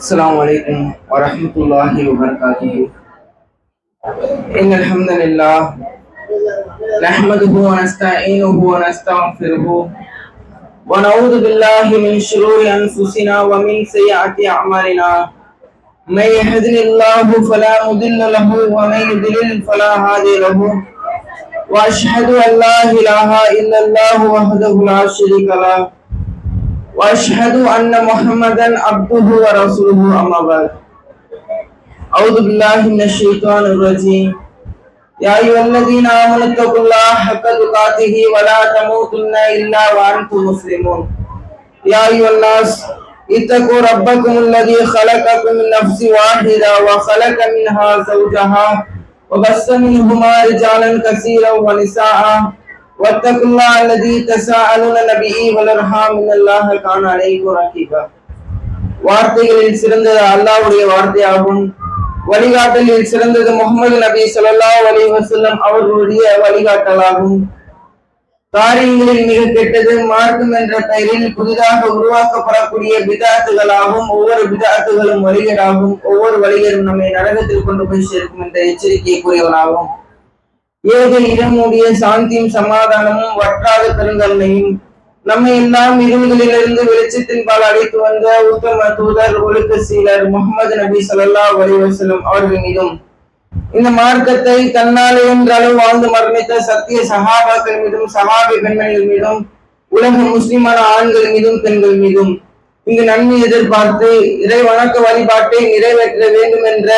السلام عليكم ورحمة الله وبركاته. إن الحمد لله نحمده ونستعينه ونستغفره ونعوذ بالله من شرور أنفسنا ومن سيئات أعمالنا. من يهدن الله فلا مضل له ومن يضلل فلا هادي له. وأشهد أن لا إله إلا الله وحده لا شريك له. وأشهد أن محمدا عبده ورسوله أما بعد. أعوذ بالله من الشيطان الرجيم. يا أيها الذين آمنوا اتقوا الله حق تقاته ولا تموتن إلا وأنتم مسلمون. يا أيها الناس اتقوا ربكم الذي خلقكم من نفس واحدة وخلق منها زوجها وبث منهما رجالا كثيرا ونساء. واتقوا الله الذي تساءلون به والارحام ان الله كان عليكم رقيبا வார்த்தைகளில் சிறந்தது அல்லாஹ்வுடைய வார்த்தையாகும் வழிகாட்டலில் சிறந்தது முகமது நபி ஸல்லல்லாஹு அலைஹி வஸல்லம் அவர்களுடைய வழிகாட்டலாகும் காரியங்களில் மிக கெட்டது மார்க்கம் என்ற பெயரில் புதிதாக உருவாக்கப்படக்கூடிய பிதாத்துகளாகும் ஒவ்வொரு பிதாத்துகளும் வழிகராகும் ஒவ்வொரு வழிகரும் நம்மை நரகத்தில் கொண்டு போய் சேர்க்கும் என்ற எச்சரிக்கையை கூறியவனாகும் ஏக இடமுடைய சாந்தியும் சமாதானமும் வற்றாத பெருந்தன்மையும் நம்மை எல்லாம் இருள்களிலிருந்து வெளிச்சத்தின் பால் அழைத்து வந்த உத்தம தூதர் ஒழுக்க சீலர் முகமது நபி ஸல்லல்லாஹு வலிவசலம் அவர்கள் மீதும். இந்த மார்க்கத்தை தன்னால் என்றாலும் வாழ்ந்து மரணித்த சத்திய சகாபாக்கள் மீதும் சகாபி பெண்மணிகள் மீதும் உலக முஸ்லிமான ஆண்கள் மீதும் பெண்கள் மீதும். இங்கு நன்மை எதிர்பார்த்து இறை வணக்க வழிபாட்டை நிறைவேற்ற வேண்டும் என்ற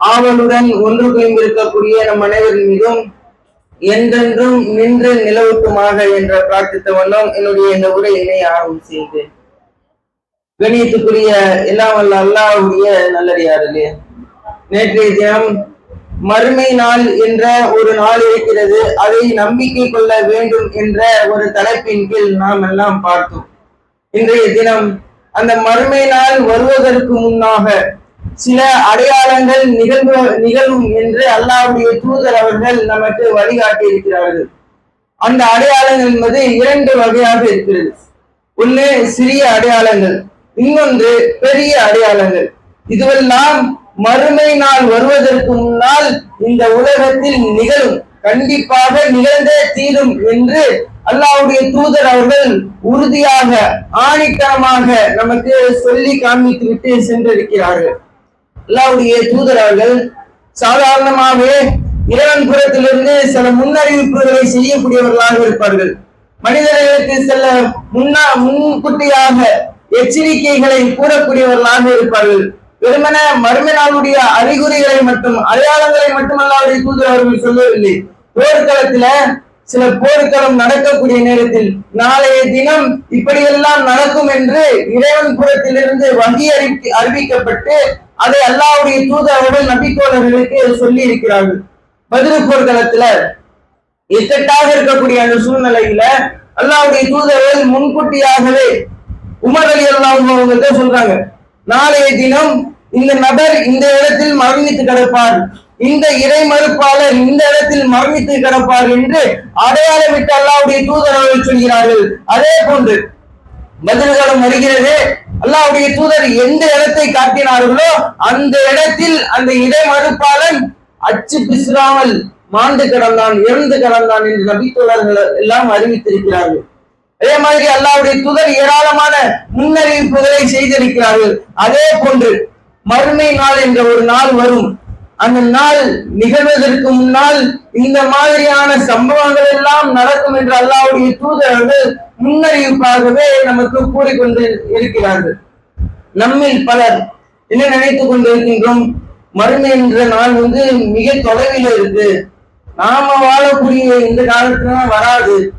ஆவலுடன் ஒன்று குவிந்திருக்கக்கூடிய நம் அனைவரின் மீதும் என்றென்றும் நின்று நிலவுக்குமாக என்ற பிரார்த்தித்த வண்ணம் என்னுடைய இந்த உரையினை ஆரம்பம் செய்தேன் கணியத்துக்குரிய எல்லாம் வல்ல அல்லாவுடைய நல்லடியார்களே நேற்றைய தினம் மறுமை நாள் என்ற ஒரு நாள் இருக்கிறது. அதை நம்பிக்கை கொள்ள வேண்டும் என்ற ஒரு தலைப்பின் கீழ் நாம் எல்லாம் பார்த்தோம். இன்றைய தினம் அந்த மறுமை நாள் வருவதற்கு முன்னாக சில அடையாளங்கள் நிகழ்வு நிகழும் என்று அல்லாஹ்வுடைய தூதர் அவர்கள் நமக்கு வழிகாட்டி இருக்கிறார்கள் அந்த அடையாளங்கள் என்பது இரண்டு வகையாக இருக்கிறது. ஒண்ணு சிறிய அடையாளங்கள் இன்னொன்று பெரிய அடையாளங்கள். இதுவெல்லாம் மறுமை நாள் வருவதற்கு முன்னால் இந்த உலகத்தில் நிகழும் கண்டிப்பாக நிகழ்ந்தே தீரும் என்று அல்லாஹ்வுடைய தூதர் அவர்கள் உறுதியாக ஆணித்தனமாக நமக்கு சொல்லி காண்பித்து விட்டு சென்றிருக்கிறார்கள். அல்லாவுடைய தூதர் அவர்கள் சாதாரணமாகவே இறைவன் புறத்திலிருந்து சில முன்னறிவிப்புகளை செய்யக்கூடியவர்களாக இருப்பார்கள். மனிதர்களுக்கு சில முன்னா முன்கூட்டியாக எச்சரிக்கைகளை கூறக்கூடியவர்களாக இருப்பார்கள். வெறுமன மறுமை நாளுடைய அறிகுறிகளை மட்டும் அடையாளங்களை மட்டும் அல்லாவுடைய தூதர் அவர்கள் சொல்லவில்லை. போர்க்களத்துல சில போர்க்களம் நடக்கக்கூடிய நேரத்தில் நாளைய தினம் இப்படியெல்லாம் நடக்கும் என்று இறைவன் புறத்திலிருந்து வகி அறிவி அறிவிக்கப்பட்டு அதை அல்லாவுடைய தூதர் நபிக்கோளர்களுக்கு சொல்லி இருக்கிறார்கள் பதிரு போர்க்களத்துல இக்கட்டாக இருக்கக்கூடிய அந்த சூழ்நிலையில அல்லாவுடைய தூதர்கள் முன்கூட்டியாகவே உமர் அலி அல்லாஹ் சொல்றாங்க. நாளைய தினம் இந்த நபர் இந்த இடத்தில் மரணித்து கிடப்பார். இந்த இறை மறுப்பாளர் இந்த இடத்தில் மரணித்து கிடப்பார் என்று அடையாளமிட்டு அல்லாவுடைய தூதர் சொல்கிறார்கள். அதே போன்று பதில்களும் வருகிறது. அல்லாவுடைய தூதர் எந்த இடத்தை காட்டினார்களோ அந்த இடத்தில் அந்த இடை மறுப்பாளன் அச்சு பிசுறாமல் மாண்டு கிடந்தான் இறந்து கிடந்தான் என்று நபித்தோழர்கள் எல்லாம் அறிவித்திருக்கிறார்கள். அதே மாதிரி அல்லாவுடைய தூதர் ஏராளமான முன்னறிவிப்புகளை செய்திருக்கிறார்கள். அதே போன்று மறுமை நாள் என்ற ஒரு நாள் வரும். அந்த நாள் நிகழ்வதற்கு முன்னால் இந்த மாதிரியான சம்பவங்கள் எல்லாம் நடக்கும் என்று அல்லாவுடைய தூதர்கள் முன்னறிவிப்பாகவே நமக்கு கூறிக்கொண்டு இருக்கிறார்கள். நம்மில் பலர் என்ன நினைத்துக் கொண்டிருக்கின்றோம்? மறுமை என்ற நாள் வந்து மிக தொலைவில் இருக்கு. நாம வாழக்கூடிய இந்த காலத்துல வராது.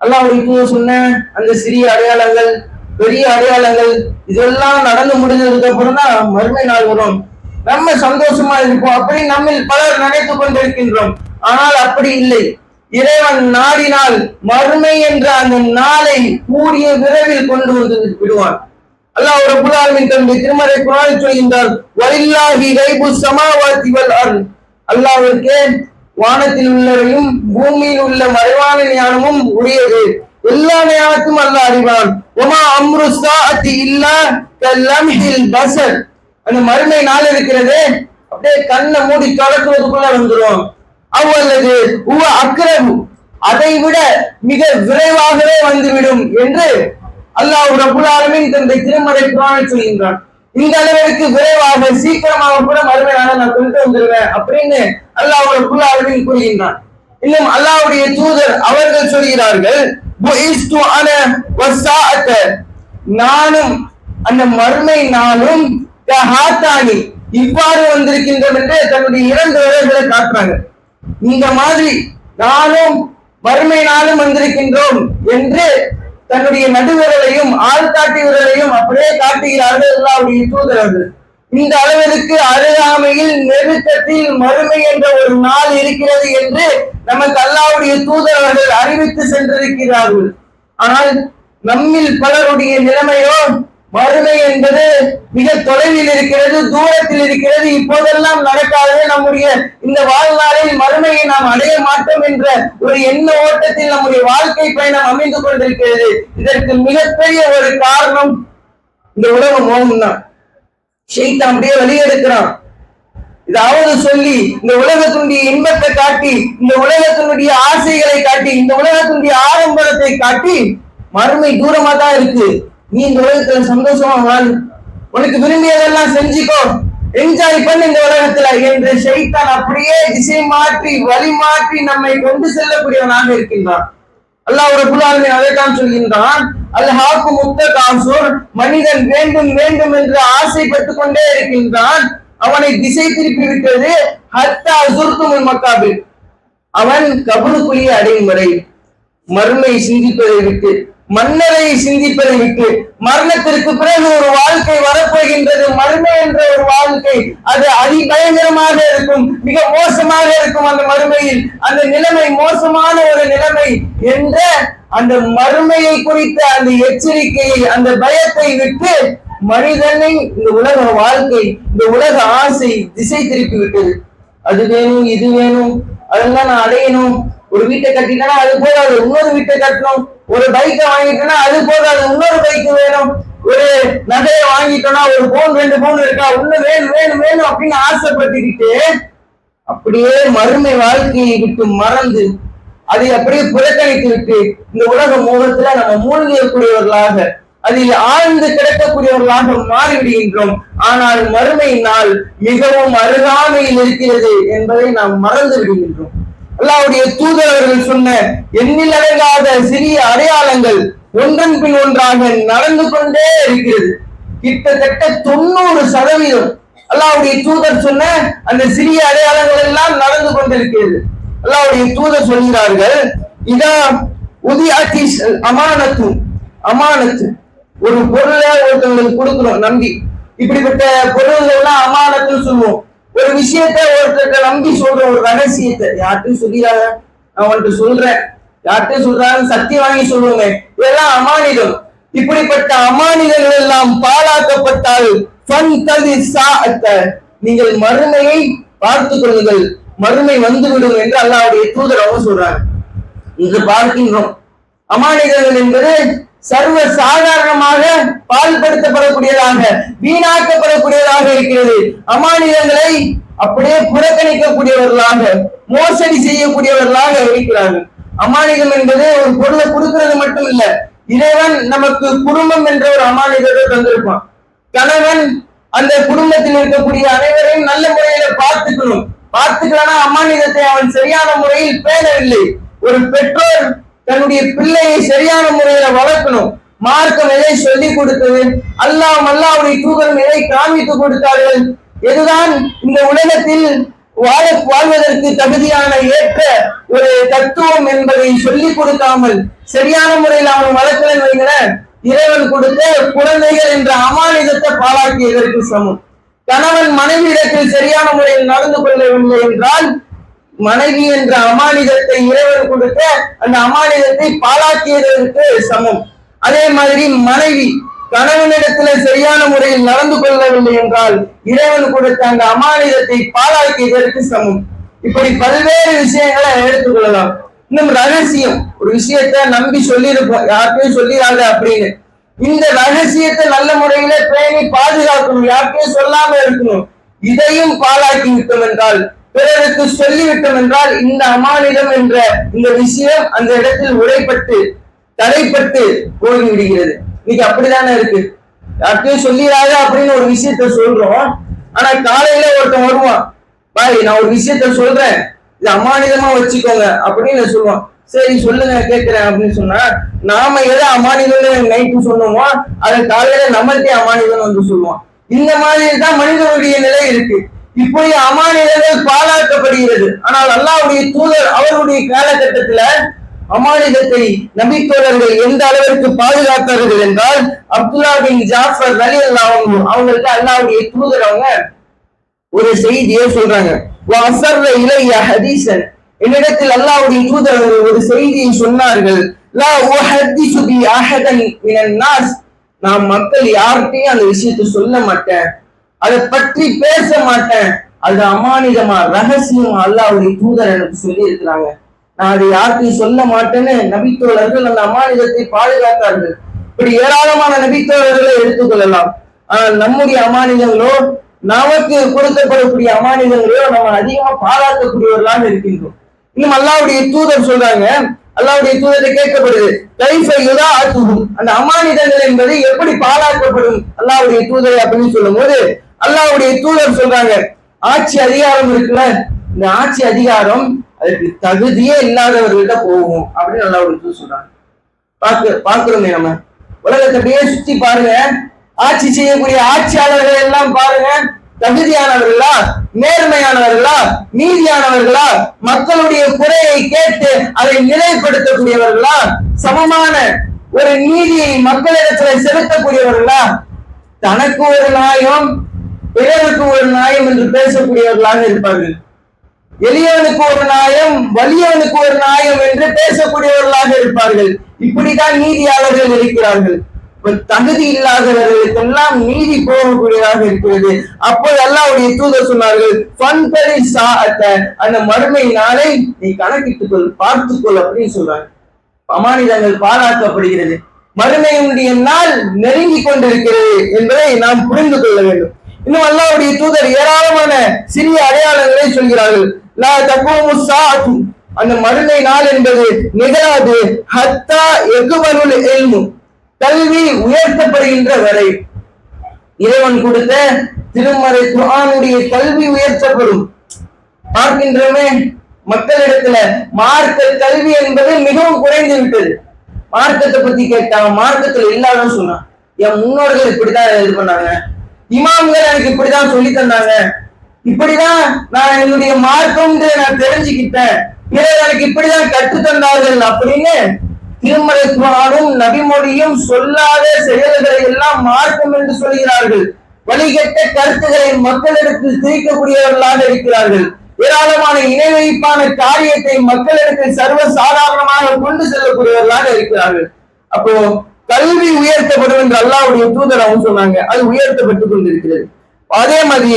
அல்லாஹ் இப்போ சொன்ன அந்த சிறிய அடையாளங்கள் பெரிய அடையாளங்கள் இதெல்லாம் நடந்து முடிஞ்சதுக்கு அப்புறம் தான் மறுமை நாள் வரும். நம்ம சந்தோஷமா இருப்போம். அப்படி நம்மில் பலர் நினைத்துக் கொண்டிருக்கின்றோம். ஆனால் அப்படி இல்லை. இறைவன் நாடினால் மறுமை என்ற அந்த நாளை கூடிய விரைவில் கொண்டு வந்து விடுவான். அல்லாஹ் ஒரு புலாவின் தன்னுடைய திருமறை குரானில் சொல்கின்றார் வலில்லாஹி கைபு சமாவாதி வல் அர்த். அல்லாஹ்விற்கே வானத்தில் உள்ளவையும் பூமியில் உள்ள மறைவான ஞானமும் உரியது எல்லா ஞானத்தும் அல்லாஹ் அறிவான். ஒமா அம்ரு சாஅத்தி இல்லா கல்லமில் பசர். அந்த மறுமை நாள் இருக்கிறது அப்படியே கண்ணை மூடி தொடக்குவதுக்குள்ள வந்துடும் அவ்வளவு உவ அக்ரம். அதை விட மிக விரைவாகவே வந்துவிடும் என்று அல்லாஹ் ரபுல் ஆலமின் தந்தை திருமறை குரானில் சொல்கின்றான். இந்த அளவிற்கு விரைவாக சீக்கிரமாக கூட மறுமை நான் கொண்டு வந்துடுவேன் அப்படின்னு அல்லாஹ் ரபுல் ஆலமின் கூறுகின்றான். இன்னும் அல்லாஹ்வுடைய தூதர் அவர்கள் சொல்கிறார்கள் நானும் அந்த மறுமை நாளும் இவ்வாறு வந்திருக்கின்றோம் என்று தன்னுடைய இரண்டு விரல்களை காட்டுறாங்க. இந்த மாதிரி நானும் வறுமையினாலும் நாளும் வந்திருக்கின்றோம் என்று தன்னுடைய நடுவிரலையும் ஆள்காட்டி விரலையும் அப்படியே காட்டுகிறார்கள் அல்லாவுடைய தூதரர்கள் இந்த அளவிற்கு அருகாமையில் நெருக்கத்தில் மறுமை என்ற ஒரு நாள் இருக்கிறது என்று நமக்கு அல்லாவுடைய தூதரவர்கள் அறிவித்து சென்றிருக்கிறார்கள். ஆனால் நம்மில் பலருடைய நிலைமையோ மறுமை என்பது மிக தொலைவில் இருக்கிறது தூரத்தில் இருக்கிறது. இப்போதெல்லாம் நடக்காது நம்முடைய இந்த வாழ்நாளில் மறுமையை நாம் அடைய மாட்டோம் என்ற ஒரு எண்ண ஓட்டத்தில் நம்முடைய வாழ்க்கை பயணம் அமைந்து கொண்டிருக்கிறது. இதற்கு மிகப்பெரிய ஒரு காரணம் இந்த உலக மோகம் தான் ஷெய்தான் அப்படியே வெளியெடுக்கிறான் இதாவது சொல்லி இந்த உலகத்தினுடைய இன்பத்தை காட்டி இந்த உலகத்தினுடைய ஆசைகளை காட்டி இந்த உலகத்தினுடைய ஆடம்பரத்தை காட்டி மறுமை தூரமா தான் இருக்கு. நீ இந்த உலகத்துல சந்தோஷமா வாழ். உனக்கு விரும்பியதெல்லாம் செஞ்சுக்கோ. என்ஜாய் பண்ணு இந்த உலகத்துல என்று ஷைத்தான் அப்படியே திசை மாற்றி வழி மாற்றி நம்மை கொண்டு செல்லக்கூடியவனாக இருக்கின்றான். அல்லாஹ் ரபுல் ஆலமீன் அதைத்தான் சொல்கின்றான். அல்ஹாக்கு முத்த காசூர் மனிதன் வேண்டும் வேண்டும் என்று ஆசைப்பட்டுக் கொண்டே இருக்கின்றான். அவனை திசை திருப்பி விட்டது ஹத்தா சுருத்துமுல் மக்காபில் அவன் கபுலுக்குழியை அடையும் வரை மறுமை சிந்திப்பதை விட்டு மன்னரை சிந்திப்பதை விட்டு மரணத்திற்கு பிறகு ஒரு வாழ்க்கை வரப்போகின்றது. மறுமை என்ற ஒரு வாழ்க்கை அது அதிபயங்கரமாக இருக்கும் மிக மோசமாக இருக்கும் அந்த மறுமையில். அந்த நிலைமை மோசமான ஒரு நிலைமை என்ற அந்த மறுமையை குறித்த அந்த எச்சரிக்கையை அந்த பயத்தை விட்டு மனிதனை இந்த உலக வாழ்க்கை இந்த உலக ஆசை திசை திருப்பி விட்டது. அது வேணும் இது வேணும் அதெல்லாம் நான் அடையணும் ஒரு வீட்டை கட்டிட்டேன்னா அது போதாது. இன்னொரு வீட்டை கட்டணும். ஒரு பைக்கை வாங்கிட்டேன்னா அது போதாது. இன்னொரு பைக் வேணும். ஒரு நகையை வாங்கிட்டோம்னா ஒரு போன் ரெண்டு போன் இருக்கா? ஒண்ணு வேணும் வேணும் வேணும் அப்படின்னு ஆசைப்பட்டுக்கிட்டு அப்படியே மறுமை வாழ்க்கையை விட்டு மறந்து அதை அப்படியே புறக்கணித்து விட்டு இந்த உலக மோகத்துல நம்ம மூழ்கியக்கூடியவர்களாக அதில் ஆழ்ந்து கிடக்கக்கூடியவர்களாக மாறிவிடுகின்றோம். ஆனால் மறுமை நாள் மிகவும் அருகாமையில் இருக்கிறது என்பதை நாம் மறந்து விடுகின்றோம். அல்லாவுடைய தூதரவர்கள் சொன்ன எண்ணில் அடங்காத சிறிய அடையாளங்கள் ஒன்றன் பின் ஒன்றாக நடந்து கொண்டே இருக்கிறது. கிட்டத்தட்ட தொண்ணூறு சதவீதம் அல்லாவுடைய தூதர் சொன்ன அந்த சிறிய அடையாளங்கள் எல்லாம் நடந்து கொண்டிருக்கிறது. அல்லாவுடைய தூதர் சொல்கிறார்கள் இதா உதியாத்தி அமானத்து. அமானத்து. ஒரு பொருளை ஒருத்தவங்களுக்கு கொடுக்கணும் நம்பி. இப்படிப்பட்ட பொருள்கள் எல்லாம் அமானத்துன்னு சொல்லுவோம் விஷயத்த ஒருத்தர்கிட்ட நம்பி சொல்ற ஒரு ரகசியத்தை. யார்ட்டும் சொல்லிடாத. நான் உன்கிட்ட சொல்றேன். யார்ட்டும் சொல்றாங்க சக்தி வாங்கி சொல்லுங்க. இதெல்லாம் அமானிதம். இப்படிப்பட்ட அமானிதங்கள் எல்லாம் பாழாக்கப்பட்டால் நீங்கள் மறுமையை பார்த்துக் கொள்ளுங்கள். மறுமை வந்துவிடும் என்று அல்லாவுடைய தூதர் அவங்க சொல்றாங்க. இன்று பார்க்கின்றோம். அமானிதங்கள் என்பது சர்வ சாதாரணமாக பால்படுத்தப்படக்கூடியதாக வீணாக்கப்படக்கூடியதாக இருக்கிறது. அமானிதங்களை அப்படியே புறக்கணிக்கக்கூடியவர்களாக மோசடி செய்யக்கூடியவர்களாக இருக்கிறார்கள். அமானிதம் என்பது ஒரு பொருளை கொடுக்கிறது மட்டும் இல்ல இறைவன் நமக்கு குடும்பம் என்ற ஒரு அமானிதத்தை தந்திருப்பான். கணவன் அந்த குடும்பத்தில் இருக்கக்கூடிய அனைவரையும் நல்ல முறையில பார்த்துக்கணும். பார்த்துக்கலனா அம்மானிதத்தை அவன் சரியான முறையில் பேணவில்லை. ஒரு பெற்றோர் தன்னுடைய பிள்ளையை சரியான முறையில வளர்க்கணும். மார்க்கம் எதை சொல்லிக் கொடுத்தது? அல்லாஹ் அல்லாவுடைய தூதரும் எதை காமித்து கொடுத்தார்கள்? எதுதான் இந்த உலகத்தில் வாழ வாழ்வதற்கு தகுதியான ஏற்ற ஒரு தத்துவம் என்பதை சொல்லிக் கொடுக்காமல் சரியான முறையில் அவன் வளர்க்கலன் வைங்களேன் இறைவன் கொடுத்த குழந்தைகள் என்ற அமானிதத்தை பாழாக்கியதற்கு சமம். கணவன் மனைவியிடத்தில் சரியான முறையில் நடந்து கொள்ளவில்லை என்றால் மனைவி என்ற அமானிதத்தை இறைவன் கொடுத்த அந்த அமானிதத்தை பாழாக்கியதற்கு சமம். அதே மாதிரி மனைவி கணவனிடத்துல சரியான முறையில் நடந்து கொள்ளவில்லை என்றால் இறைவன் கொடுத்த அந்த அமானிதத்தை பாலாக்கியதற்கு சமம். இப்படி பல்வேறு விஷயங்களை எடுத்துக்கொள்ளலாம் இன்னும் ரகசியம். ஒரு விஷயத்த நம்பி சொல்லியிருப்போம் யாருக்கும் சொல்லிடாத அப்படின்னு. இந்த ரகசியத்தை நல்ல முறையில பேணி பாதுகாக்கணும். யாருக்கையும் சொல்லாம இருக்கணும். இதையும் பாலாக்கி விட்டோம் என்றால் பிறருக்கு சொல்லிவிட்டோம் என்றால் இந்த அமானிடம் என்ற இந்த விஷயம் அந்த இடத்தில் உடைப்பட்டு தடைப்பட்டு போய்விடுகிறது. இன்னைக்கு அப்படிதானே இருக்கு? யார்கிட்டயும் சொல்லிடாத அப்படின்னு ஒரு விஷயத்த சொல்றோம். ஆனா காலையில ஒருத்தன் வருவான். பாய் நான் ஒரு விஷயத்த சொல்றேன். இது அமானிதமா வச்சுக்கோங்க அப்படின்னு சொல்லுவான். சரி சொல்லுங்க கேட்கிறேன் அப்படின்னு சொன்னா நாம எதை அமானிதம் நைட்டு சொன்னோமோ அதை காலையில நம்மள்டே அமானிதம் வந்து சொல்லுவான். இந்த மாதிரி தான் மனிதனுடைய நிலை இருக்கு. இப்படி அமானிதங்கள் பாழாக்கப்படுகிறது. ஆனால் அல்லாவுடைய தூதர் அவருடைய காலகட்டத்துல அமானிதத்தை நபித்தோழர்கள் எந்த அளவிற்கு பாதுகாத்தார்கள் என்றால் அப்துல்லா பின் ஜாஃபர் அலி அல்லா அவங்களுக்கு அல்லாவுடைய தூதர் அவங்க ஒரு செய்தியை சொல்றாங்க. இளைய ஹதீசன். என்னிடத்தில் அல்லாவுடைய தூதர் ஒரு செய்தியை சொன்னார்கள். லா உஹத்திசு பி அஹதன் மினன் நாஸ். நான் மக்கள் யார்கிட்டையும் அந்த விஷயத்தை சொல்ல மாட்டேன். அதை பற்றி பேச மாட்டேன். அது அமானிதமா ரகசியம் அல்லாவுடைய தூதர் எனக்கு சொல்லி இருக்கிறாங்க நான் அதை யாருக்கும் சொல்ல மாட்டேன்னு நபித்தோழர்கள் அந்த அமானிதத்தை பாதுகாத்தார்கள். இப்படி ஏராளமான நபித்தோழர்களை எடுத்துக்கொள்ளலாம் ஆனால் நம்முடைய அமானிதங்களோ நமக்கு கொடுக்கப்படக்கூடிய அமானிதங்களோ நம்ம அதிகமா பாராட்டக்கூடியவர்களாக இருக்கின்றோம். இன்னும் அல்லாவுடைய தூதர் சொல்றாங்க. அல்லாவுடைய தூதரை கேட்கப்படுது கைஃப யுதா அத்துகும் அந்த அமானிதங்கள் என்பது எப்படி பாராட்டப்படும்? அல்லாவுடைய தூதரை அப்படின்னு சொல்லும் போது அல்லாவுடைய தூதர் சொல்றாங்க ஆட்சி அதிகாரம் இருக்குல்ல? இந்த ஆட்சி அதிகாரம் அதுக்கு தகுதியே இல்லாதவர்கள்ட்ட போகும் அப்படின்னு நல்லா ஒரு சொல்றாங்க. பார்க்க பாக்குறோமே நம்ம. உலகத்தையே சுத்தி பாருங்க. ஆட்சி செய்யக்கூடிய ஆட்சியாளர்கள் எல்லாம் பாருங்க. தகுதியானவர்களா? நேர்மையானவர்களா? நீதியானவர்களா மக்களுடைய குறையை கேட்டு அதை நிலைப்படுத்தக்கூடியவர்களா? சமமான ஒரு நீதியை மக்களிடத்துல செலுத்தக்கூடியவர்களா? தனக்கு ஒரு நியாயம் பிறருக்கு ஒரு நியாயம் என்று பேசக்கூடியவர்களாக இருப்பார்கள். எளியவனுக்கு ஒரு நாயம் வலியவனுக்கு ஒரு நாயம் என்று பேசக்கூடியவர்களாக இருப்பார்கள். இப்படிதான் நீதியாளர்கள் இருக்கிறார்கள். தகுதி இல்லாதவர்களுக்கெல்லாம் நீதி போகக்கூடியதாக இருக்கிறது. அப்போது அல்லாவுடைய தூதர் சொன்னார்கள் அந்த மறுமை நாளை நீ கணக்கிட்டுக் கொள் பார்த்துக்கொள் அப்படின்னு சொல்றாங்க. அமானிதங்கள் பாராட்டப்படுகிறது. மறுமையுடைய நாள் நெருங்கி கொண்டிருக்கிறது என்பதை நாம் புரிந்து கொள்ள வேண்டும். இன்னும் அல்லாவுடைய தூதர் ஏராளமான சிறிய அடையாளங்களை சொல்கிறார்கள். லா தக்குவமு சாத்து அந்த மறுமை நாள் என்பது நிகழாது. ஹத்தா எகுவனுள் எல்மு கல்வி உயர்த்தப்படுகின்ற வரை. இறைவன் கொடுத்த திருமறை குரானுடைய கல்வி உயர்த்தப்படும். பார்க்கின்றமே மக்களிடத்துல மார்க்க கல்வி என்பது மிகவும் குறைந்து விட்டது. மார்க்கத்தை பத்தி கேட்டாங்க மார்க்கத்துல இல்லாதன்னு சொன்னான். என் முன்னோர்கள் இப்படிதான் இது பண்ணாங்க. இமாம்கள் எனக்கு இப்படிதான் சொல்லி தந்தாங்க. இப்படிதான் நான் என்னுடைய மார்க்கம் நான் தெரிஞ்சுக்கிட்டேன். பிறர் எனக்கு இப்படிதான் கற்று தந்தார்கள் அப்படின்னு திருமலை குரானும் நபிமொழியும் சொல்லாத செயல்களை எல்லாம் மார்க்கம் என்று சொல்கிறார்கள். வழிகட்ட கருத்துக்களை மக்களிடத்தில் திரிக்கக்கூடியவர்களாக இருக்கிறார்கள். ஏராளமான இணை வைப்பான காரியத்தை மக்களிடத்தில் சர்வ சாதாரணமாக கொண்டு செல்லக்கூடியவர்களாக இருக்கிறார்கள். அப்போ கல்வி உயர்த்தப்படும் என்று அல்லாவுடைய தூதர் அவங்க சொன்னாங்க. அது உயர்த்தப்பட்டுக் கொண்டிருக்கிறது. அதே மாதிரி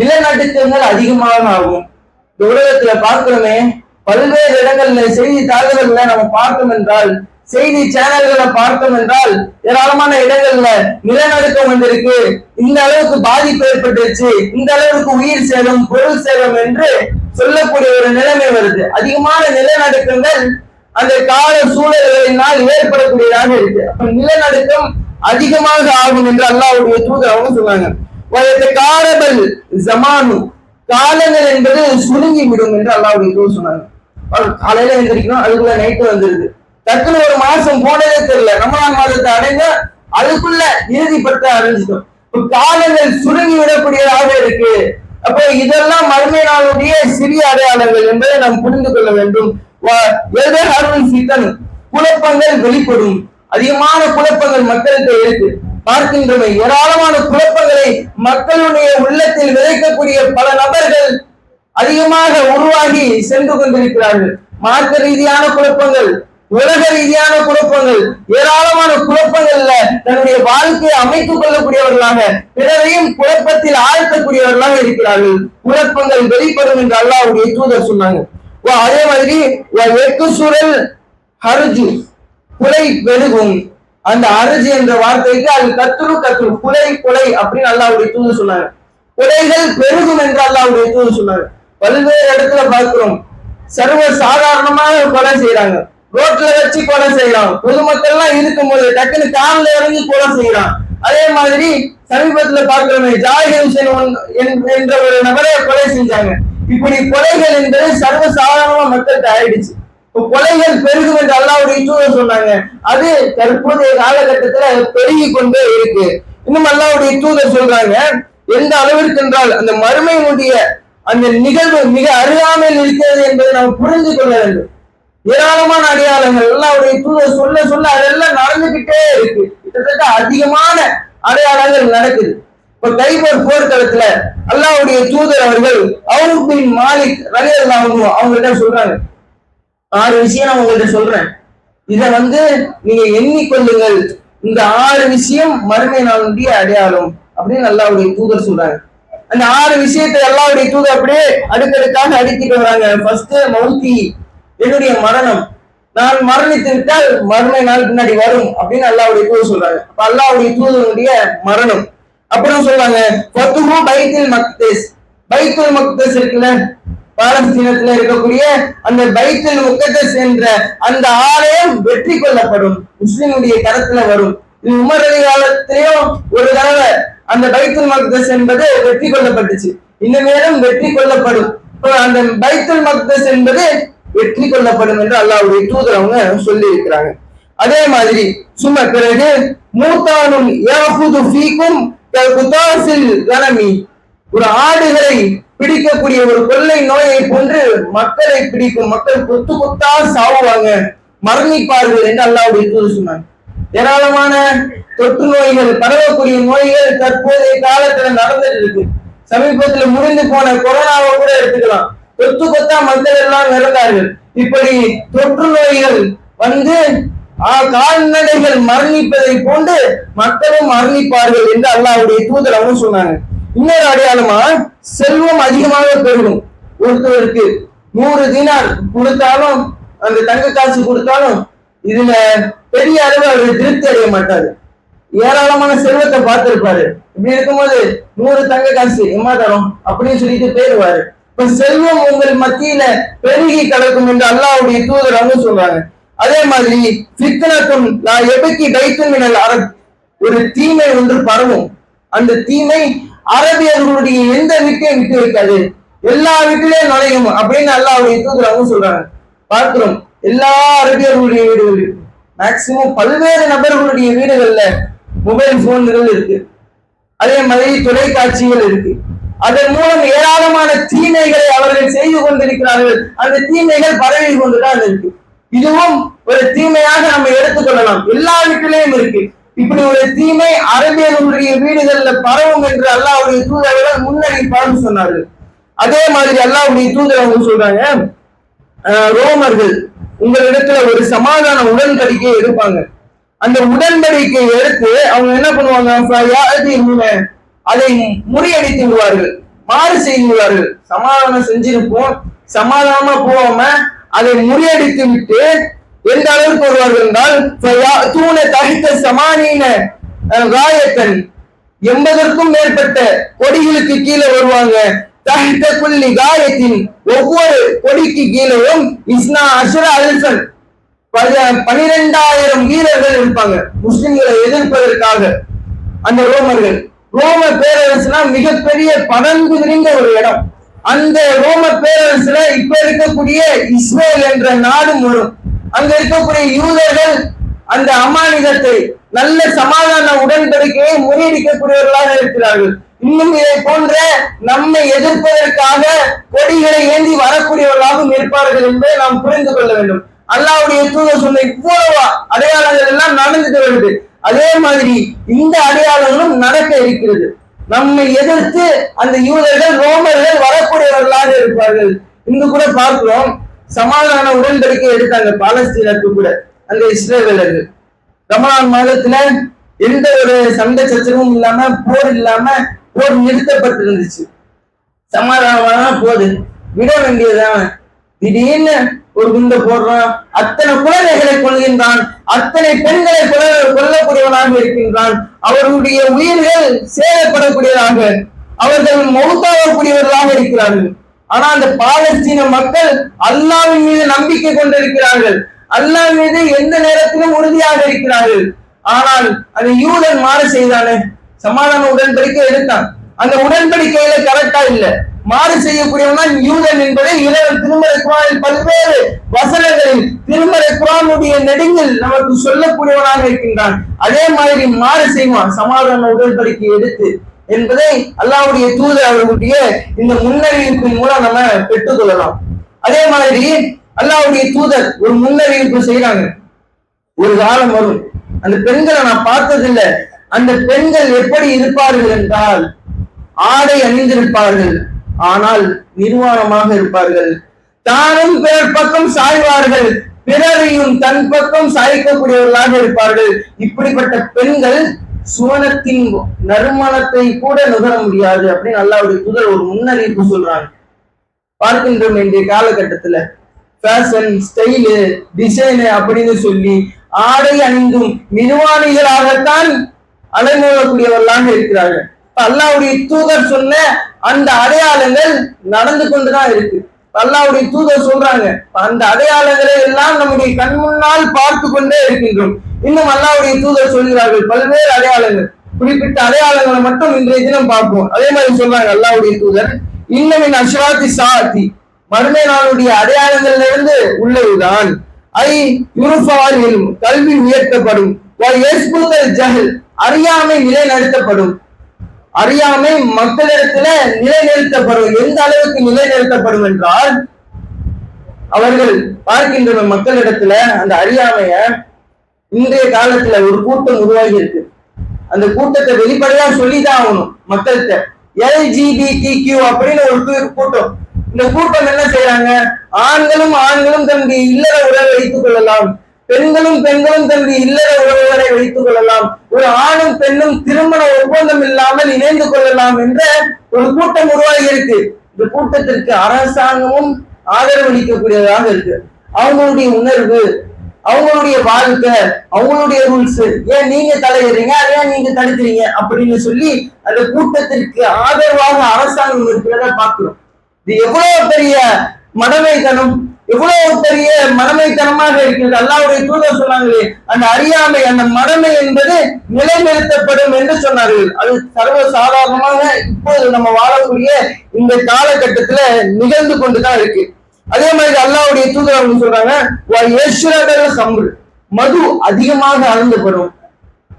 நிலநடுக்கங்கள் அதிகமாக ஆகும் இந்த உலகத்துல பார்க்கிறோமே பல்வேறு இடங்கள்ல செய்தி தாள்கள்ல நம்ம பார்த்தோம் என்றால் செய்தி சேனல்களை பார்த்தோம் என்றால் ஏராளமான இடங்கள்ல நிலநடுக்கம் வந்திருக்கு. இந்த அளவுக்கு பாதிப்பு ஏற்பட்டுச்சு இந்த அளவுக்கு உயிர் சேதம் பொருள் சேதம் என்று சொல்லக்கூடிய ஒரு நிலைமை வருது. அதிகமான நிலநடுக்கங்கள் அந்த கால சூழல்களினால் ஏற்படக்கூடியதாக இருக்கு. அப்ப நிலநடுக்கம் அதிகமாக ஆகும் என்று அல்லாவுடைய தூதர் அவங்க சொன்னாங்க காரபல் ஜமானு. காலங்கள் என்பது சுருங்கி விடும் என்று அல்லாவுடைய தூதர் சொன்னாங்க. காலையில எழுந்திரிக்கணும் அதுக்குள்ள நைட்டு வந்துருது. டக்குனு ஒரு மாசம் போனதே தெரியல. ரமலான் மாதத்தை அடைஞ்ச அதுக்குள்ள இறுதிப்படுத்த அறிஞ்சிட்டோம் காலங்கள் சுருங்கி விடக்கூடியதாக இருக்கு. அப்போ இதெல்லாம் மறுமை நாளுடைய சிறிய அடையாளங்கள் என்பதை நாம் புரிந்து கொள்ள வேண்டும். குழப்பங்கள் வெளிப்படும். அதிகமான குழப்பங்கள் மக்களுக்கு இருக்கு. பார்க்கின்றமை ஏராளமான குழப்பங்களை மக்களுடைய உள்ளத்தில் விதைக்கக்கூடிய பல நபர்கள் அதிகமாக உருவாகி சென்று கொண்டிருக்கிறார்கள். மார்க்க ரீதியான குழப்பங்கள் உலக ரீதியான குழப்பங்கள் ஏராளமான குழப்பங்கள்ல தன்னுடைய வாழ்க்கையை அமைத்துக் கொள்ளக்கூடியவர்களாக பிறரையும் குழப்பத்தில் ஆழ்த்தக்கூடியவர்களாக இருக்கிறார்கள். குழப்பங்கள் வெளிப்படும் என்று அல்லாவுடைய தூதர் சொன்னாங்க. அதே மாதிரி எக்கு சுரல் ஹர்ஜு குலை பெருகும் அந்த அருஜு என்ற வார்த்தைக்கு அது கத்துரு கத்துரு குலை புலை அப்படின்னு அல்லாவுடைய தூது சொன்னாங்க புலைகள் பெருகும் என்று அல்லாவுடைய தூது சொன்னாங்க பல்வேறு இடத்துல பார்க்கிறோம். சர்வ சாதாரணமாக கொலை செய்யறாங்க ரோட்ல வச்சு கொலை செய்யலாம். பொதுமக்கள் எல்லாம் இருக்கும்போது டக்குன்னு காலில் இறங்கி கொலை செய்யறான் அதே மாதிரி சமீபத்துல பார்க்கிறோமே ஜாகிர் ஹுசேன் என்ற ஒரு நபரை கொலை செஞ்சாங்க. இப்படி கொலைகள் என்பது சர்வ சாதாரணமா மக்கள்கிட்ட ஆயிடுச்சு. கொலைகள் பெருகும் என்று அல்லாவுடைய தூதர் சொன்னாங்க. அது தற்போதைய காலகட்டத்துல பெருகி கொண்டே இருக்கு. இன்னும் அல்லாவுடைய தூதர் சொல்றாங்க எந்த அளவிற்கு என்றால் அந்த மறுமையினுடைய அந்த நிகழ்வு மிக அருகாமையில் இருக்கிறது என்பதை நாம் புரிந்து கொள்ள வேண்டும். ஏராளமான அடையாளங்கள் அல்லாவுடைய தூதர் சொல்ல சொல்ல அதெல்லாம் நடந்துகிட்டே இருக்கு. கிட்டத்தட்ட அதிகமான அடையாளங்கள் நடக்குது. இப்ப கைபர் போர்க்களத்துல அல்லாவுடைய தூதர் அவர்கள் அவருக்கு மாலிக் ரலி அல்லாவும் அவங்கள்ட்ட சொல்றாங்க. ஆறு விஷயம் நான் உங்கள்கிட்ட சொல்றேன். இதை வந்து நீங்க எண்ணிக்கொள்ளுங்கள். இந்த ஆறு விஷயம் மறுமை நாளுடைய அடையாளம் அப்படின்னு அல்லாவுடைய தூதர் சொல்றாங்க அந்த ஆறு விஷயத்தை அல்லாவுடைய தூதர் அப்படியே அடுக்கடுக்காக அடிக்கிட்டு வராங்க. ஃபர்ஸ்ட் மௌத்தி என்னுடைய மரணம். நான் மரணித்து விட்டால் மறுமை நாள் பின்னாடி வரும் அப்படின்னு அல்லாவுடைய தூதர் சொல்றாங்க அப்ப அல்லாவுடைய தூதருடைய மரணம். அப்புறம் சொல்றாங்க பத்துகு பைத்தில் மக்தேஸ். பைத்துல் மக்தேஸ் இருக்குல்ல பாலஸ்தீனத்துல இருக்கக்கூடிய அந்த பைத்துல் முக்கத்தஸ் என்ற அந்த ஆலயம் வெற்றி கொள்ளப்படும். முஸ்லிமுடைய கரத்துல வரும். இது காலத்திலையும் ஒரு தடவை அந்த பைத்துல் மக்தஸ் என்பது வெற்றி கொள்ளப்பட்டுச்சு. இனிமேலும் வெற்றி கொள்ளப்படும். அந்த பைத்துல் மக்தஸ் என்பது வெற்றி கொள்ளப்படும் என்று அல்லாவுடைய தூதர் அவங்க சொல்லி இருக்கிறாங்க அதே மாதிரி சும்மா பிறகு மூத்தானும் யாஹுது ஃபீக்கும் ஒரு ஆடுகளை பிடிக்கக்கூடிய ஒரு கொள்ளை நோயை போன்று மக்களை பிடிக்கும் மக்கள் கொத்து கொத்தா சாவுவாங்க. மரணிப்பார்கள் என்று அல்லாவுடைய தூது சொன்னாங்க ஏராளமான தொற்று நோய்கள் பரவக்கூடிய நோய்கள் தற்போதைய காலத்துல நடந்துட்டு இருக்கு. சமீபத்துல முடிந்து போன கொரோனாவை கூட எடுத்துக்கலாம். தொத்து கொத்தா மக்கள் எல்லாம் இறந்தார்கள். இப்படி தொற்று நோய்கள் வந்து கால்நடைகள் மரணிப்பதை போன்று மக்களும் மரணிப்பார்கள் என்று அல்லாவுடைய தூதர் சொன்னாங்க. இன்னொரு அடையாளமா செல்வம் அதிகமாக பெருகும். ஒருத்தவருக்கு நூறு தினார் கொடுத்தாலும் அந்த தங்க காசு கொடுத்தாலும் இதுல பெரிய அளவு அவர் திருப்தி அடைய மாட்டாரு. ஏராளமான செல்வத்தை பார்த்திருப்பாரு. இப்படி இருக்கும்போது நூறு தங்க காசு எம்மா தரும்? அப்படின்னு சொல்லிட்டு போயிடுவாரு இப்ப செல்வம் உங்கள் மத்தியில பெருகி கிடக்கும் என்று அல்லாவுடைய தூதர் அவங்க சொல்றாங்க அதே மாதிரி சித்தனத்தும் நான் எப்படி டைத்தும் அரபு. ஒரு தீமை ஒன்று பரவும். அந்த தீமை அரபியர்களுடைய எந்த வீட்டையும் விட்டு வைக்காது எல்லா வீட்டிலையும் நுழையும் அப்படின்னு அல்லாவுடைய தூதர் சொல்றாங்க. பார்க்கிறோம். எல்லா அரபியர்களுடைய வீடுகள் மேக்சிமம் பல்வேறு நபர்களுடைய வீடுகள்ல மொபைல் போன்கள் இருக்கு. அதே மாதிரி தொலைக்காட்சிகள் இருக்கு. அதன் மூலம் ஏராளமான தீமைகளை அவர்கள் செய்து கொண்டிருக்கிறார்கள். அந்த தீமைகள் பரவி கொண்டுதான் இருக்கு. இதுவும் ஒரு தீமையாக நம்ம எடுத்துக்கொள்ளலாம் எல்லா வீட்டிலையும் இருக்கு. இப்படி ஒரு தீமை அரபியர்களுடைய வீடுகள்ல பரவும் என்று அல்லாவுடைய தூதர்கள் முன்னணி பரவு சொன்னார்கள். அதே மாதிரி அல்லாவுடைய தூதரவங்க சொல்றாங்க ரோமர்கள் உங்களிடத்துல ஒரு சமாதான உடன்படிக்கை எடுப்பாங்க. அந்த உடன்படிக்கை எடுத்து அவங்க என்ன பண்ணுவாங்க? அதை முறியடித்து விடுவார்கள். மாறு செய்து விடுவார்கள். சமாதானம் செஞ்சிருப்போம். சமாதானமா போவாம அதை முறியடித்து விட்டு எந்த அளவுக்கு வருவார்கள் என்றால் தூண தகித்த சமானின காயத்தன். எண்பதற்கும் மேற்பட்ட கொடிகளுக்கு கீழே வருவாங்க. தகித்த புள்ளி காயத்தின் ஒவ்வொரு கொடிக்கு கீழேயும் இஸ்னா அசுர அல்சன் பனிரெண்டாயிரம் வீரர்கள் இருப்பாங்க. முஸ்லிம்களை எதிர்ப்பதற்காக. அந்த ரோமர்கள். ரோம பேரரசுனா மிகப்பெரிய படர்ந்து நிறைந்த ஒரு இடம். அந்த ரோம பேரரசுல இப்ப இருக்கக்கூடிய இஸ்ரேல் என்ற நாடு முழு அங்க இருக்கக்கூடிய யூதர்கள் அந்த அமானிதத்தை நல்ல சமாதான உடன்படிக்கையை முறியடிக்கக்கூடியவர்களாக இருக்கிறார்கள். இன்னும் இதை போன்ற நம்மை எதிர்ப்பதற்காக கொடிகளை ஏந்தி வரக்கூடியவர்களாகவும் இருப்பார்கள் என்பதை நாம் புரிந்து கொள்ள வேண்டும். அல்லாவுடைய தூதர் சொன்ன இவ்வளவு அடையாளங்கள் எல்லாம் நடந்துட்டு வருது. அதே மாதிரி இந்த அடையாளங்களும் நடக்க இருக்கிறது. நம்மை எதிர்த்து அந்த யூதர்கள் ரோமர்கள் வரக்கூடியவர்களாக இருப்பார்கள். இங்கு கூட பார்க்கிறோம் சமாதான உடன்படிக்கை எடுத்தாங்க பாலஸ்தீனத்து கூட அந்த இஸ்ரேலர்கள் ரமலான் மாதத்துல எந்த ஒரு சண்டை சச்சரவும் இல்லாம போர் இல்லாம போர் நிறுத்தப்பட்டிருந்துச்சு. சமாதானமான போது விட வேண்டியதான் திடீர்னு ஒரு குண்டு போடுறான் அத்தனை குழந்தைகளை கொள்கின்றான் அத்தனை பெண்களை கொல்ல- கொல்லக்கூடியவனாக இருக்கின்றான். அவர்களுடைய உயிர்கள் சேதப்படக்கூடியதாக அவர்கள் மௌத்தாகக்கூடியவர்களாக இருக்கிறார்கள். ஆனா அந்த பாலஸ்தீன மக்கள் அல்லாவின் மீது நம்பிக்கை கொண்டிருக்கிறார்கள். அல்லாஹ் மீது எந்த நேரத்திலும் உறுதியாக இருக்கிறார்கள். ஆனால் அந்த யூதன் மாற செய்தானே? சமாதான உடன்படிக்கை எடுத்தான். அந்த உடன்படிக்கையில கரெக்டா இல்ல. மாறு செய்யக்கூடியவன் யூதன் என்பதை இறைவன் திருமலை குரானில் பல்வேறு வசனங்களில் திருமலை குரானுடைய நெடுங்கில் நமக்கு சொல்லக்கூடியவனாக இருக்கின்றான். அதே மாதிரி மாறு செய்வான். சமாதான உடன்படிக்கை எடுத்து என்பதை அல்லாவுடைய தூதர் அவர்களுடைய இந்த முன்னறிவிப்பின் மூலம் நம்ம பெற்றுக்கொள்ளலாம் அதே மாதிரி அல்லாவுடைய தூதர் ஒரு முன்னறிவிப்பு செய்யறாங்க ஒரு காலம் வரும். அந்த பெண்களை நான் பார்த்ததில்லை. அந்த பெண்கள் எப்படி இருப்பார்கள் என்றால் ஆடை அணிந்திருப்பார்கள். ஆனால் நிர்வாணமாக இருப்பார்கள். தானும் பிறர் பக்கம் சாய்வார்கள். பிறரையும் தன் பக்கம் சாய்க்கக்கூடியவர்களாக இருப்பார்கள். இப்படிப்பட்ட பெண்கள் சுவனத்தின் நறுமணத்தை கூட நுகர முடியாது அப்படின்னு அல்லாவுடைய தூதர் ஒரு முன்னறிவிப்பு சொல்றாங்க. பார்க்கின்றோம் இன்றைய காலகட்டத்துல. ஃபேஷன் ஸ்டைலு டிசைனு அப்படின்னு சொல்லி ஆடை அணிந்தும் நிர்வாணிகளாகத்தான் அலைமுகக்கூடியவர்களாக இருக்கிறார்கள். அல்லாவுடைய தூதர் சொன்ன அந்த அடையாளங்கள் நடந்து கொண்டுதான் இருக்கு. அல்லாவுடைய தூதர் சொல்றாங்க அந்த அடையாளங்களை எல்லாம் நம்முடைய கண் முன்னால் பார்த்து கொண்டே இருக்கின்றோம். இன்னும் அல்லாவுடைய தூதர் சொல்கிறார்கள் பல்வேறு அடையாளங்கள். குறிப்பிட்ட அடையாளங்களை மட்டும் இன்றைய தினம் பார்ப்போம். அதே மாதிரி சொல்றாங்க அல்லாவுடைய தூதர் இன்னமின் அஷ்ராத்தி சாத்தி. மறுமை நாளுடைய அடையாளங்கள்ல இருந்து உள்ளதுதான். ஐ யுருஃபாரில் கல்வி உயர்த்தப்படும். ஜஹல் அறியாமை நிலைநிறுத்தப்படும். அறியாமை மக்களிடத்துல நிலைநிறுத்தப்படும். எந்த அளவுக்கு நிலைநிறுத்தப்படும் என்றால் அவர்கள் பார்க்கின்ற மக்களிடத்துல அந்த அறியாமைய இன்றைய காலத்துல ஒரு கூட்டம் உருவாகி இருக்கு. அந்த கூட்டத்தை வெளிப்படையா சொல்லிதான் ஆகணும் மக்கள்கிட்ட. எல்ஜிபிடி கியூ அப்படின்னு ஒரு கூட்டம். இந்த கூட்டம் என்ன செய்யறாங்க ஆண்களும் ஆண்களும் தன்னுடைய இல்லற உறவை வைத்துக் கொள்ளலாம். பெண்களும் பெண்களும் தன்னுடைய இல்லற உறவுகளை வைத்துக் கொள்ளலாம். ஒரு ஆணும் பெண்ணும் திருமண ஒப்பந்தம் இல்லாமல் இணைந்து கொள்ளலாம் என்ற ஒரு கூட்டம் உருவாகி இருக்கு. இந்த கூட்டத்திற்கு அரசாங்கமும் ஆதரவளிக்கக்கூடியதாக இருக்கு. அவங்களுடைய உணர்வு அவங்களுடைய வாழ்க்கை அவங்களுடைய ரூல்ஸ் ஏன் நீங்க தலையிடுறீங்க? அதை ஏன் நீங்க தடுக்கிறீங்க? அப்படின்னு சொல்லி அந்த கூட்டத்திற்கு ஆதரவாக அரசாங்கம் இருக்கிறத பாக்குறோம் இது எவ்வளவு பெரிய மடமைத்தனம். எவ்வளவு பெரிய மடமைத்தனமாக இருக்கிறது. அல்லாவுடைய தூதர் சொன்னாங்களே அந்த அறியாமை அந்த மடமை என்பது நிலைநிறுத்தப்படும் என்று சொன்னார்கள். அது சர்வ சாதாரணமாக இப்போது நம்ம வாழக்கூடிய இந்த காலகட்டத்துல நிகழ்ந்து கொண்டுதான் இருக்கு. அதே மாதிரி அல்லாவுடைய தூதர் அவங்க சொல்றாங்க சம்பு மது அதிகமாக அருந்தப்படும்.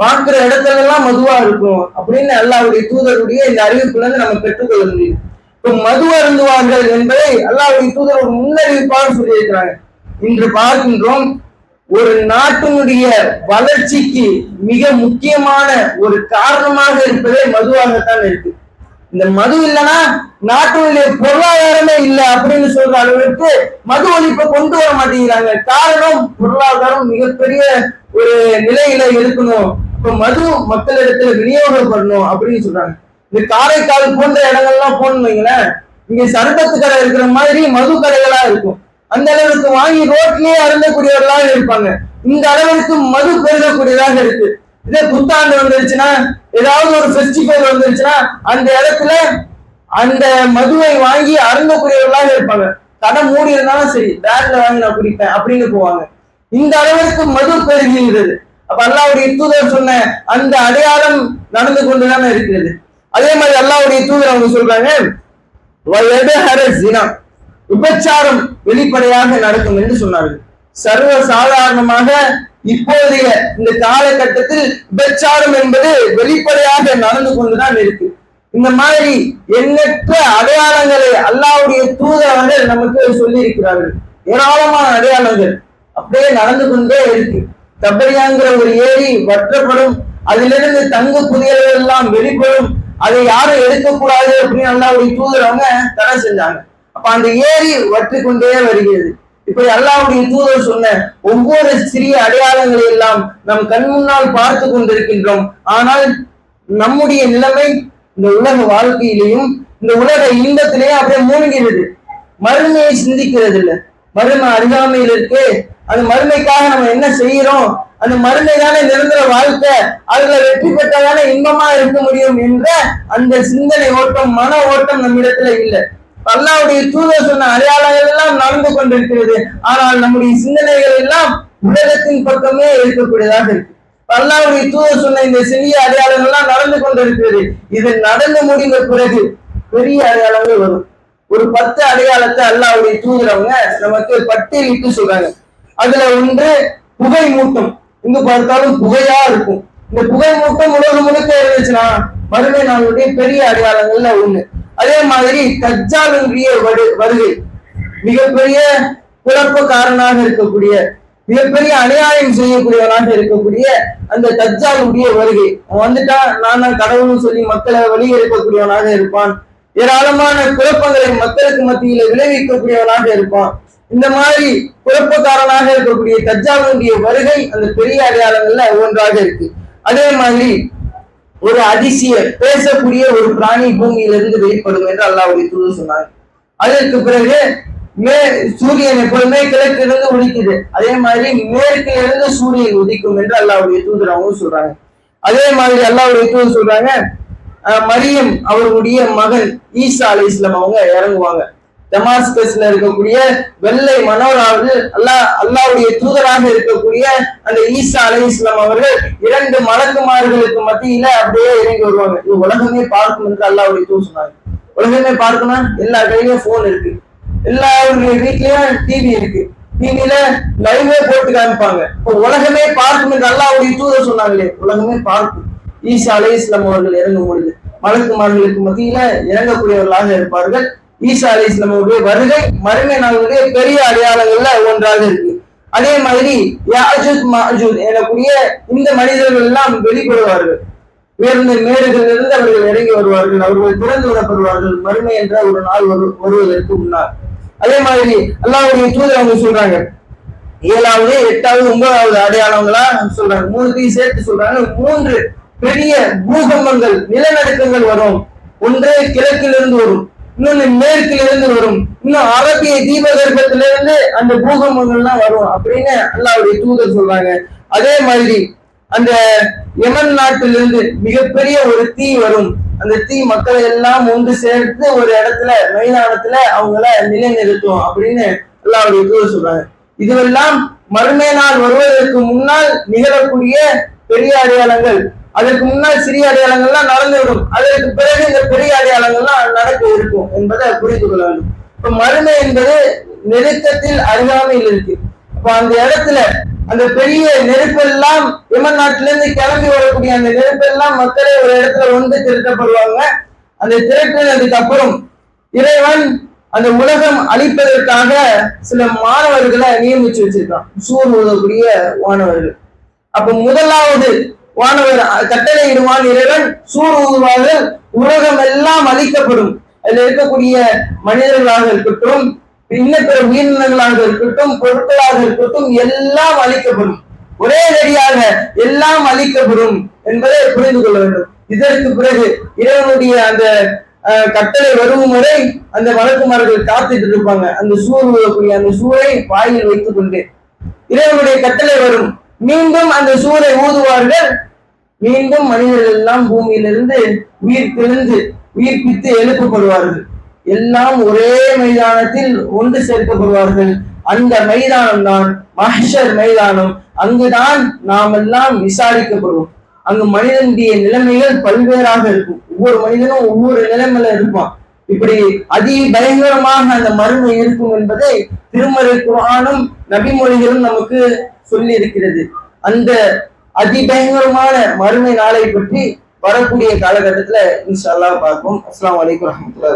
பார்க்கிற இடத்துல எல்லாம் மதுவா இருக்கும் அப்படின்னு அல்லாவுடைய தூதருடைய இந்த அறிவிப்புல இருந்து நம்ம பெற்றுக்கொள்ள முடியும் மது அருந்துவார்கள் என்பதை அல்லாவுடைய தூதர் ஒரு முன்னறிவிப்பாக சொல்லியிருக்கிறாங்க. இன்று பார்க்கின்றோம் ஒரு நாட்டினுடைய வளர்ச்சிக்கு மிக முக்கியமான ஒரு காரணமாக இருப்பதே மதுவாகத்தான் இருக்கு. இந்த மது இல்லைன்னா நாட்டினுடைய பொருளாதாரமே இல்லை அப்படின்னு சொல்ற அளவிற்கு மது ஒழிப்பை கொண்டு வர மாட்டேங்கிறாங்க. காரணம் பொருளாதாரம் மிகப்பெரிய ஒரு நிலையில இருக்கணும். இப்ப மது மக்களிடத்துல விநியோகப்படணும் அப்படின்னு சொல்றாங்க. இந்த காரைக்கால் போன்ற இடங்கள்லாம் போகணும்னு வைங்களேன் இங்க சர்பத்து கடை இருக்கிற மாதிரி மது கடைகளா இருக்கும். அந்த அளவுக்கு வாங்கி ரோட்லயே அருந்தக்கூடியவர்களாக இருப்பாங்க. இந்த அளவிற்கு மது பெருகக்கூடியதாக இருக்கு. இதே புத்தாண்டு வந்துருச்சுன்னா ஏதாவது ஒரு ஃபெஸ்டிவல் வந்துருச்சுன்னா அந்த இடத்துல அந்த மதுவை வாங்கி அருந்தக்கூடியவர்களாக இருப்பாங்க. கடை மூடி இருந்தாலும் சரி பேக்ல வாங்கி நான் குடிப்பேன் அப்படின்னு போவாங்க. இந்த அளவிற்கு மது பெருகுகிறது அப்ப அல்லாவுடைய தூதர் சொன்ன அந்த அடையாளம் நடந்து கொண்டுதானே இருக்கிறது. அதே மாதிரி அல்லாவுடைய தூதர் அவங்க சொல்றாங்க வயதுஹர விபச்சாரம் வெளிப்படையாக நடக்கும் என்று சொன்னார்கள். சர்வ சாதாரணமாக இப்போதைய இந்த காலகட்டத்தில் விபச்சாரம் என்பது வெளிப்படையாக நடந்து கொண்டுதான் இருக்கு. இந்த மாதிரி எண்ணற்ற அடையாளங்களை அல்லாவுடைய தூதரவர்கள் நமக்கு சொல்லி இருக்கிறார்கள் ஏராளமான அடையாளங்கள் அப்படியே நடந்து கொண்டே இருக்கு. தபரியாங்கிற ஒரு ஏரி வற்றப்படும் அதிலிருந்து தங்க புதியல்கள் எல்லாம் வெளிப்படும் அதை யாரும் எடுக்கக்கூடாது அப்படின்னு அல்லாவுடைய தூதரவங்க தடை செஞ்சாங்க. அப்ப அந்த ஏரி வற்றி கொண்டே வருகிறது. இப்படி அல்லாவுடைய தூதர் சொன்ன ஒவ்வொரு சிறிய அடையாளங்களை எல்லாம் நம் கண் முன்னால் பார்த்து கொண்டிருக்கின்றோம். ஆனால் நம்முடைய நிலைமை இந்த உலக வாழ்க்கையிலையும் இந்த உலக இன்பத்திலேயே அப்படியே மூழ்கிறது. மறுமையை சிந்திக்கிறது இல்ல மறுமை அறியாமையில் இருக்கே அந்த மருமைக்காக நம்ம என்ன செய்யறோம்? அந்த மருமை தானே நிரந்தர வாழ்க்கை. அதுல வெற்றி பெற்றதானே இன்பமா இருக்க முடியும் என்ற அந்த சிந்தனை ஓட்டம் மன ஓட்டம் நம்மிடத்துல இல்லை. அல்லாவுடைய தூதர் சொன்ன அடையாளங்கள் எல்லாம் நடந்து கொண்டிருக்கிறது. ஆனால் நம்முடைய சிந்தனைகள் எல்லாம் உலகத்தின் பக்கமே இருக்கக்கூடியதாக இருக்கு. அல்லாவுடைய தூதர் சொன்ன இந்த சிறிய அடையாளங்கள் எல்லாம் நடந்து கொண்டிருக்கிறது. இது நடந்து முடிந்த பிறகு பெரிய அடையாளங்கள் வரும். ஒரு பத்து அடையாளத்தை அல்லாவுடைய தூதரவங்க நமக்கு பட்டியலிட்டு சொல்றாங்க. அதுல ஒன்று புகை மூட்டம் இங்க பார்த்தாலும் புகையா இருக்கும். இந்த புகை மூட்டம் உலகம் முழுக்க இருந்துச்சுன்னா மறுமை நாளுடைய பெரிய அடையாளங்கள்ல ஒண்ணு. அதே மாதிரி தஜ்ஜாலுடைய வருகை. மிகப்பெரிய குழப்பக்காரனாக இருக்கக்கூடிய மிகப்பெரிய அநியாயம் செய்யக்கூடியவனாக இருக்கக்கூடிய அந்த தஜ்ஜாலுடைய வருகை. அவன் வந்துட்டா நான் தான் கடவுள்னு சொல்லி மக்களை வழி இருக்கக்கூடியவனாக இருப்பான். ஏராளமான குழப்பங்களை மக்களுக்கு மத்தியில விளைவிக்கக்கூடியவனாக இருப்பான். இந்த மாதிரி குழப்பக்காரனாக இருக்கக்கூடிய தஜ்ஜாலுடைய வருகை அந்த பெரிய அடையாளங்கள்ல ஒன்றாக இருக்கு. அதே மாதிரி ஒரு அதிசய பேசக்கூடிய ஒரு பிராணி பூமியிலிருந்து வெளிப்படும் என்று அல்லாவுடைய தூது சொன்னாங்க அதற்கு பிறகு மே சூரியன் எப்பொழுதுமே கிழக்கிலிருந்து உதிக்குது அதே மாதிரி மேற்கிலிருந்து சூரியன் உதிக்கும் என்று அல்லாவுடைய தூதர் அவங்க சொல்றாங்க. அதே மாதிரி அல்லாவுடைய தூதர் சொல்றாங்க மரியம் அவருடைய மகன் ஈசா அலி இஸ்லாம் அவங்க இறங்குவாங்க. டமாஸ்கஸ்ல இருக்கக்கூடிய வெள்ளை மனோராவது அல்லா அல்லாவுடைய தூதராக இருக்கக்கூடிய அந்த ஈசா அலை இஸ்லாம் அவர்கள் இரண்டு மலக்குமார்களுக்கு மத்தியில அப்படியே இறங்கி வருவாங்க. இது உலகமே பார்க்கும் என்று அல்லாவுடைய தூது சொன்னாங்க. உலகமே பார்க்கணும் எல்லா கையிலயும் போன் இருக்கு. எல்லாருடைய வீட்லயும் டிவி இருக்கு. டிவில லைவே போட்டு காமிப்பாங்க. இப்போ உலகமே பார்க்கும் என்று அல்லாவுடைய தூதர் சொன்னாங்களே உலகமே பார்க்கும். ஈசா அலை இஸ்லாம் அவர்கள் இறங்கும் பொழுது மலக்குமார்களுக்கு மத்தியில இறங்கக்கூடியவர்களாக இருப்பார்கள். ஈசா அலி இஸ்லாமுடைய வருகை மறுமை நாளுடைய பெரிய அடையாளங்கள்ல ஒன்றாக இருக்கு. அதே மாதிரி யாஜூத் மாஜூத் எனக்கூடிய இந்த மனிதர்கள் எல்லாம் வெளிப்படுவார்கள். உயர்ந்த மேடுகளில் இருந்து அவர்கள் இறங்கி வருவார்கள் அவர்கள் திறந்து விடப்படுவார்கள் மறுமை என்ற ஒரு நாள் வருவதற்கு முன்னால். அதே மாதிரி அல்லாவுடைய தூதர் அவங்க சொல்றாங்க. ஏழாவது எட்டாவது ஒன்பதாவது அடையாளங்களா சொல்றாங்க. மூணுத்தையும் சேர்த்து சொல்றாங்க. மூன்று பெரிய பூகம்பங்கள் நிலநடுக்கங்கள் வரும். ஒன்று கிழக்கிலிருந்து வரும். இன்னொன்னு மேற்குல இருந்து வரும். இன்னும் அரபிய தீபகற்பத்திலிருந்து அந்த பூகம்பங்கள்லாம் வரும் அப்படின்னு அல்லாவுடைய தூதர் சொல்றாங்க. அதே மாதிரி அந்த யமன் நாட்டிலிருந்து மிகப்பெரிய ஒரு தீ வரும். அந்த தீ மக்களை எல்லாம் ஒன்று சேர்த்து ஒரு இடத்துல மைதானத்துல அவங்கள நிலைநிறுத்தும் அப்படின்னு அல்லாவுடைய தூதர் சொல்றாங்க. இதுவெல்லாம் மறுமை நாள் வருவதற்கு முன்னால் நிகழக்கூடிய பெரிய அடையாளங்கள். அதற்கு முன்னால் சிறிய அடையாளங்கள்லாம் நடந்துவிடும். அதற்கு பிறகு இந்த பெரிய அடையாளங்கள்லாம் நடக்க இருக்கும் என்பதை புரிந்து கொள்ள வேண்டும். இப்ப மறுமை என்பது நெருக்கத்தில் அருகாமையில் இருக்கு. அப்ப அந்த இடத்துல அந்த பெரிய நெருப்பெல்லாம் எமன் நாட்டிலிருந்து கிளம்பி வரக்கூடிய அந்த நெருப்பெல்லாம் மக்களே ஒரு இடத்துல ஒன்று திரட்டப்படுவாங்க அந்த திரட்டினதுக்கு அப்புறம் இறைவன் அந்த உலகம் அழிப்பதற்காக சில மாணவர்களை நியமிச்சு வச்சிருக்கான். சூர் உதவக்கூடிய மாணவர்கள். அப்ப முதலாவது வானவர் கட்டளை இறைவன் சூர் ஊதுவார்கள் உலகம் எல்லாம் அழிக்கப்படும். அதுல இருக்கக்கூடிய மனிதர்களாக இருக்கட்டும் இன்னப்பிற உயிரினங்களாக இருக்கட்டும் பொருட்களாக இருக்கட்டும் எல்லாம் அழிக்கப்படும். ஒரே நடிகாக எல்லாம் அழிக்கப்படும் என்பதை புரிந்து கொள்ள வேண்டும். இதற்கு பிறகு இறைவனுடைய அந்த கட்டளை வரும் வரை அந்த வழக்குமார்கள் காத்துட்டு இருப்பாங்க. அந்த சூர் ஊதக்கூடிய அந்த சூரை வாயில் வைத்துக் கொண்டு இறைவனுடைய கட்டளை வரும். மீண்டும் அந்த சூரை ஊதுவார்கள். மீண்டும் மனிதர்கள் எல்லாம் பூமியிலிருந்து உயிர் பிறந்து உயிர்ப்பித்து எழுப்பப்படுவார்கள். எல்லாம் ஒரே மைதானத்தில் ஒன்று சேர்க்கப்படுவார்கள். அந்த மைதானம் தான் மஹர் மைதானம். அங்குதான் நாம் எல்லாம் விசாரிக்கப்படுவோம். அங்கு மனிதனுடைய நிலைமைகள் பல்வேறாக இருக்கும். ஒவ்வொரு மனிதனும் ஒவ்வொரு நிலைமையில இருப்பான். இப்படி அதி பயங்கரமாக அந்த மருமை இருக்கும் என்பதை திருமறை குரானும் நபிமொழிகளும் நமக்கு சொல்லி இருக்கிறது அந்த அதிபயங்கரமான மறுமை நாளை பற்றி வரக்கூடிய காலகட்டத்துல இன்ஷா அல்லா பார்ப்போம். அஸ்லாம் வலைக்கம் வரமத்துல